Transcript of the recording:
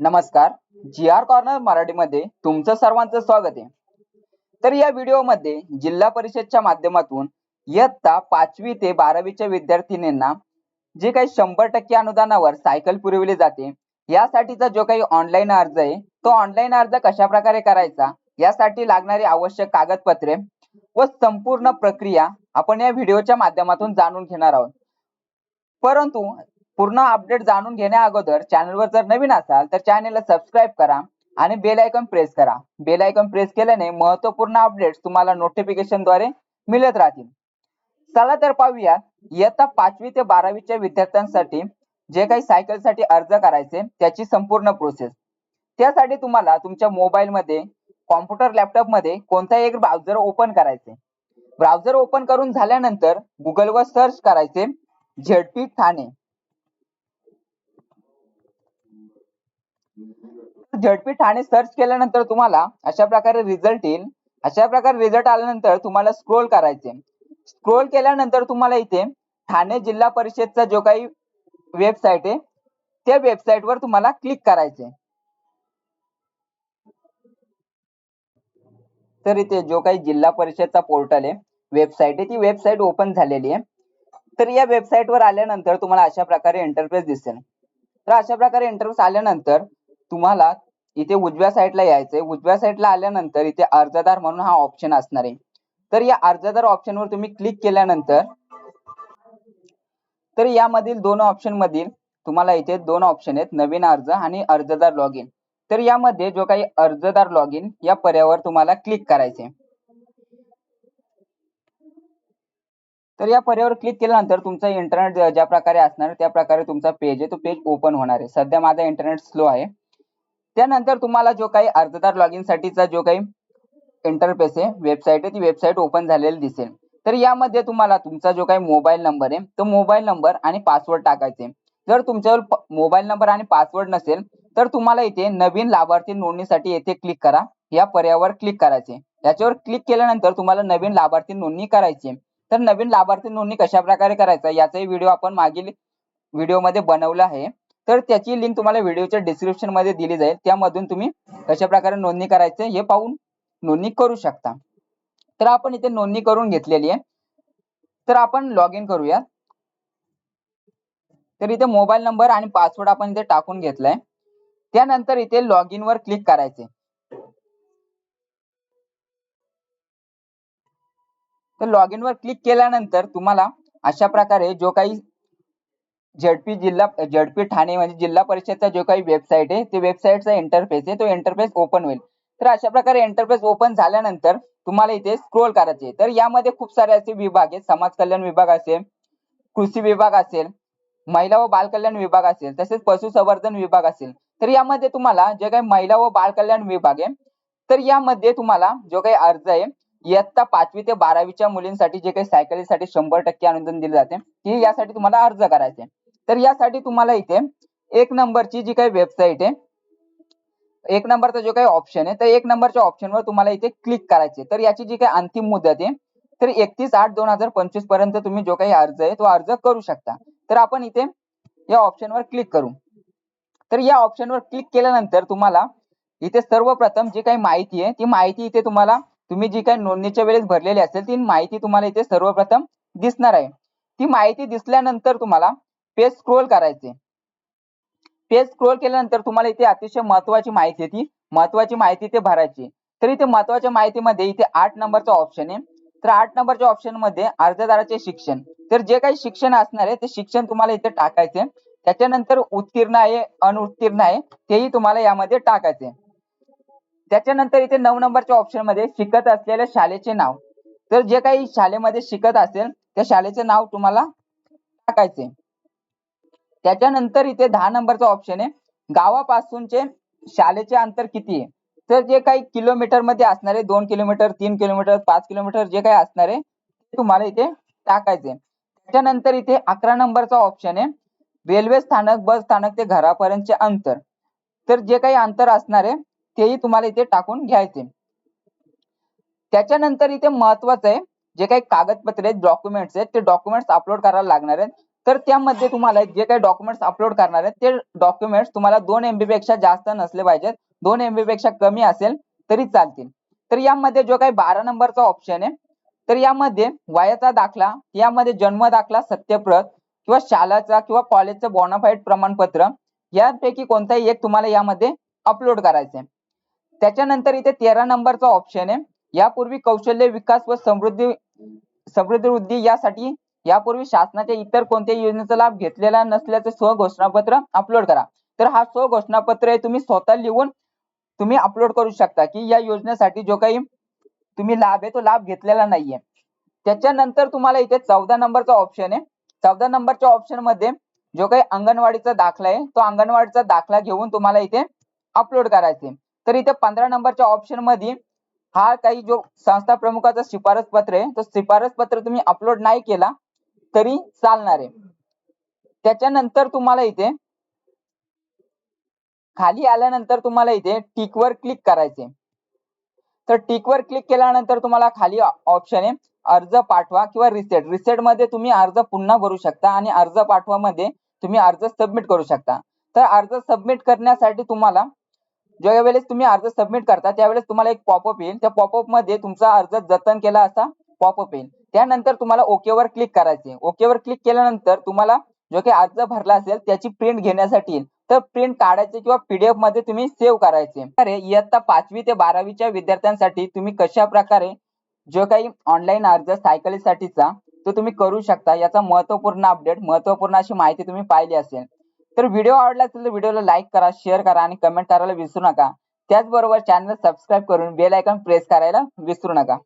नमस्कार. जी R corner मराठीमध्ये तुमचं सर्वांचं स्वागत आहे. तर या व्हिडिओमध्ये जिल्हा परिषदच्या माध्यमातून इयत्ता पाचवी ते बारावीच्या विद्यार्थिनींना जे काही शंभर टक्के अनुदानावर सायकल पुरविली जाते यासाठीचा जो काही ऑनलाईन अर्ज आहे तो ऑनलाईन अर्ज कशा प्रकारे करायचा यासाठी लागणारी आवश्यक कागदपत्रे व संपूर्ण प्रक्रिया आपण या व्हिडिओच्या माध्यमातून जाणून घेणार आहोत. परंतु पूर्ण अपडेट जाणून घेण्या अगोदर चॅनलवर जर नवीन असाल तर चॅनलला सबस्क्राईब करा आणि बेल आयकॉन प्रेस करा. बेल आयकॉन प्रेस केल्याने महत्त्वपूर्ण अपडेट्स तुम्हाला नोटिफिकेशनद्वारे मिळत राहतील. चला तर पाहूया इयत्ता पाचवी ते बारावीच्या विद्यार्थ्यांसाठी जे काही सायकलसाठी अर्ज करायचे त्याची संपूर्ण प्रोसेस त्यासाठी तुम्हाला तुमच्या मोबाईलमध्ये कॉम्प्युटर लॅपटॉपमध्ये कोणताही एक ब्राउझर ओपन करायचे. ब्राउझर ओपन करून झाल्यानंतर गुगलवर सर्च करायचे ZP Thane. ZP Thane search केल्यानंतर तुम्हाला अशा प्रकारे रिझल्ट येईल. अशा प्रकारे रिझल्ट आल्यानंतर तुम्हाला स्क्रोल करायचे. स्क्रोल केल्यानंतर तुम्हाला इथे ठाणे जिल्हा परिषदचा जो काही वेबसाईट आहे त्या वेबसाईट वर तुम्हाला क्लिक करायचे. तर इथे जो काही जिल्हा परिषदचा पोर्टल आहे वेबसाईट आहे ती वेबसाईट ओपन झालेली आहे. तर या वेबसाईट वर आल्यानंतर तुम्हाला अशा प्रकारे इंटरफेस दिसेल. तर अशा प्रकारे इंटरफेस आल्यानंतर तुम्हाला इथे उजव्या साईडला यायचंय. उजव्या साईडला आल्यानंतर इथे अर्जदार म्हणून हा ऑप्शन असणार आहे. तर या अर्जदार ऑप्शन वर तुम्ही क्लिक केल्यानंतर तर यामधील दोन ऑप्शन मधील तुम्हाला इथे दोन ऑप्शन आहेत नवीन अर्ज आणि अर्जदार लॉग इन तर यामध्ये जो काही अर्जदार लॉग इन या पर्यावर तुम्हाला क्लिक करायचे तर या पर्यावर क्लिक केल्यानंतर तुमचा इंटरनेट ज्या प्रकारे असणार त्या प्रकारे तुमचा पेज आहे तो पेज ओपन होणार आहे. सध्या माझा इंटरनेट स्लो आहे. त्यानंतर तुम्हाला जो काही अर्जदार लॉग इन साठीचा जो काही इंटरफेस आहे वेबसाईट आहे ती वेबसाईट ओपन झालेली दिसेल. तर यामध्ये तुम्हाला तुमचा जो काही मोबाईल नंबर आहे तो मोबाईल नंबर आणि पासवर्ड टाकायचे जर तुमच्यावर मोबाईल नंबर आणि पासवर्ड नसेल तर तुम्हाला इथे नवीन लाभार्थी नोंदणीसाठी येथे क्लिक करा. या पर्यावर क्लिक करायचे याच्यावर क्लिक केल्यानंतर तुम्हाला नवीन लाभार्थी नोंदणी करायची तर नवीन लाभार्थी नोंदणी कशा प्रकारे करायचा याचाही व्हिडिओ आपण मागील व्हिडिओमध्ये बनवला आहे. तर त्याची लिंक तुम्हाला व्हिडिओच्या डिस्क्रिप्शनमध्ये दिली जाईल. त्यामधून तुम्ही कशा प्रकारे नोंदणी करायचे हे पाहून नोंदणी करू शकता. तर आपण इथे नोंदणी करून घेतलेली आहे. तर आपण लॉग इन करूया तर इथे मोबाईल नंबर आणि पासवर्ड आपण इथे टाकून घेतलाय. त्यानंतर इथे लॉग इन वर क्लिक करायचे. तर लॉग इन वर क्लिक केल्यानंतर तुम्हाला अशा प्रकारे जो काही झडपी जिल्हा झडपी ठाणे म्हणजे जिल्हा परिषदचा जो काही वेबसाईट आहे ते वेबसाईटचा इंटरफेस आहे तो इंटरफेस ओपन होईल. तर अशा प्रकारे इंटरफेस ओपन झाल्यानंतर तुम्हाला इथे स्क्रोल करायचे तर यामध्ये खूप सारे असे विभाग आहेत. समाज कल्याण विभाग असेल कृषी विभाग असेल महिला व बाल कल्याण विभाग असेल तसेच पशुसंवर्धन विभाग असेल. तर यामध्ये तुम्हाला जे काही महिला व बाल कल्याण विभाग आहे तर यामध्ये तुम्हाला जो काही अर्ज आहे इयत्ता पाचवी ते बारावीच्या मुलींसाठी जे काही सायकलीसाठी शंभर टक्के अनुदान दिले जाते. की यासाठी तुम्हाला अर्ज करायचे तर यासाठी तुम्हाला इथे एक नंबरची जी काही वेबसाईट आहे एक नंबरचा जो काही ऑप्शन आहे तर एक नंबरच्या ऑप्शनवर तुम्हाला इथे क्लिक करायचे तर याची जी काही अंतिम मुदत आहे तर एकतीस आठ दोन हजार पंचवीसपर्यंत तुम्ही जो काही अर्ज आहे तो अर्ज करू शकता. तर आपण इथे या ऑप्शनवर क्लिक करू. तर या ऑप्शनवर क्लिक केल्यानंतर तुम्हाला इथे सर्वप्रथम जी काही माहिती आहे ती माहिती इथे तुम्हाला तुम्ही जी काही नोंदणीच्या वेळेस भरलेली असेल ती माहिती तुम्हाला इथे सर्वप्रथम दिसणार आहे. ती माहिती दिसल्यानंतर तुम्हाला पेज स्क्रोल करायचे. पेज स्क्रोल केल्यानंतर तुम्हाला इथे अतिशय महत्वाची माहिती येते महत्वाची माहिती इथे भरायची. तर इथे महत्त्वाच्या माहितीमध्ये इथे आठ नंबरचा ऑप्शन आहे. तर आठ नंबरच्या ऑप्शनमध्ये अर्जदाराचे शिक्षण. तर जे काही शिक्षण असणार आहे ते शिक्षण तुम्हाला इथे टाकायचे. त्याच्यानंतर उत्तीर्ण आहे अनुत्तीर्ण आहे तेही तुम्हाला यामध्ये टाकायचे. त्याच्यानंतर इथे नऊ नंबरच्या ऑप्शनमध्ये शिकत असलेल्या शाळेचे नाव. तर जे काही शाळेमध्ये शिकत असेल त्या शाळेचे नाव तुम्हाला टाकायचे. त्याच्यानंतर इथे दहा नंबरचा ऑप्शन आहे. गावापासूनचे शाळेचे अंतर किती आहे? तर जे काही किलोमीटरमध्ये असणारे दोन किलोमीटर तीन किलोमीटर पाच किलोमीटर जे काही असणार आहे ते तुम्हाला इथे टाकायचे त्याच्यानंतर इथे अकरा नंबरचा ऑप्शन आहे. रेल्वे स्थानक बस स्थानक ते घरापर्यंतचे अंतर. तर जे काही अंतर असणार आहे तेही तुम्हाला इथे टाकून घ्यायचे त्याच्यानंतर इथे महत्वाचं आहे जे काही कागदपत्रे आहेत डॉक्युमेंट्स आहेत ते डॉक्युमेंट्स अपलोड करायला लागणार आहेत. तर त्यामध्ये तुम्हाला जे काही डॉक्युमेंट्स अपलोड करणार आहेत ते डॉक्युमेंट्स तुम्हाला दोन एमबी पेक्षा जास्त नसले पाहिजेत. दोन एमबी पेक्षा कमी असेल तरी चालतील. तर यामध्ये जो काही बारा नंबरचा ऑप्शन आहे तर यामध्ये वयाचा दाखला यामध्ये जन्म दाखला सत्यप्रत किंवा शालाचा किंवा कॉलेजचं बॉनाफाईट प्रमाणपत्र यापैकी कोणताही एक तुम्हाला यामध्ये अपलोड करायचं आहे त्याच्यानंतर इथे तेरा नंबरचा ऑप्शन आहे. यापूर्वी कौशल्य विकास व समृद्धी समृद्धी वृद्धी यासाठी यापूर्वी शासनाच्या इतर कोणत्याही योजनेचा लाभ घेतलेला नसल्याचे स्वघोषणापत्र अपलोड करा. तर हा स्वघोषणापत्र आहे तुम्ही स्वतः लिहून तुम्ही अपलोड करू शकता की या योजनेसाठी जो काही तुम्ही लाभ आहे तो लाभ घेतलेला नाहीये. त्याच्यानंतर तुम्हाला इथे चौदा नंबरचा ऑप्शन आहे. चौदा नंबरच्या ऑप्शनमध्ये जो काही अंगणवाडीचा दाखला आहे तो अंगणवाडीचा दाखला घेऊन तुम्हाला इथे अपलोड करायचे. तर इथे पंधरा नंबरच्या ऑप्शनमध्ये हा काही जो संस्था प्रमुखाचा शिफारस पत्र आहे तो शिफारस पत्र तुम्ही अपलोड नाही केला तरी चालणार आहे. त्याच्यानंतर तुम्हाला इथे खाली आल्यानंतर तुम्हाला इथे टिक वर क्लिक करायचे तर टिक वर क्लिक केल्यानंतर तुम्हाला खाली ऑप्शन आहे अर्ज पाठवा किंवा रिसेट रिसेटमध्ये तुम्ही अर्ज पुन्हा भरू शकता आणि अर्ज पाठवा मध्ये तुम्ही अर्ज सबमिट करू शकता. तर अर्ज सबमिट करण्यासाठी तुम्हाला ज्या वेळेस तुम्ही अर्ज सबमिट करता त्यावेळेस तुम्हाला एक पॉपअप येईल. त्या पॉपअपमध्ये तुमचा अर्ज जतन केला असा पॉपअप येईल. त्यानंतर तुम्हाला ओके वर क्लिक करायचे ओके वर क्लिक केल्यानंतर तुम्हाला जो काही अर्ज भरला असेल त्याची प्रिंट घेण्यासाठी तर प्रिंट काढायचे किंवा पीडीएफमध्ये तुम्ही सेव्ह करायचे. तर इयत्ता पाचवी ते बारावीच्या विद्यार्थ्यांसाठी तुम्ही कशा प्रकारे जो काही ऑनलाईन अर्ज सायकलीसाठीचा तो तुम्ही करू शकता. याचा महत्त्वपूर्ण अपडेट महत्त्वपूर्ण अशी माहिती तुम्ही पाहिली असेल. तर व्हिडिओ आवडला असेल तर व्हिडिओला लाईक करा शेअर करा आणि कमेंट करायला विसरू नका. त्याचबरोबर चॅनल सबस्क्राईब करून बेल आयकॉन प्रेस करायला विसरू नका.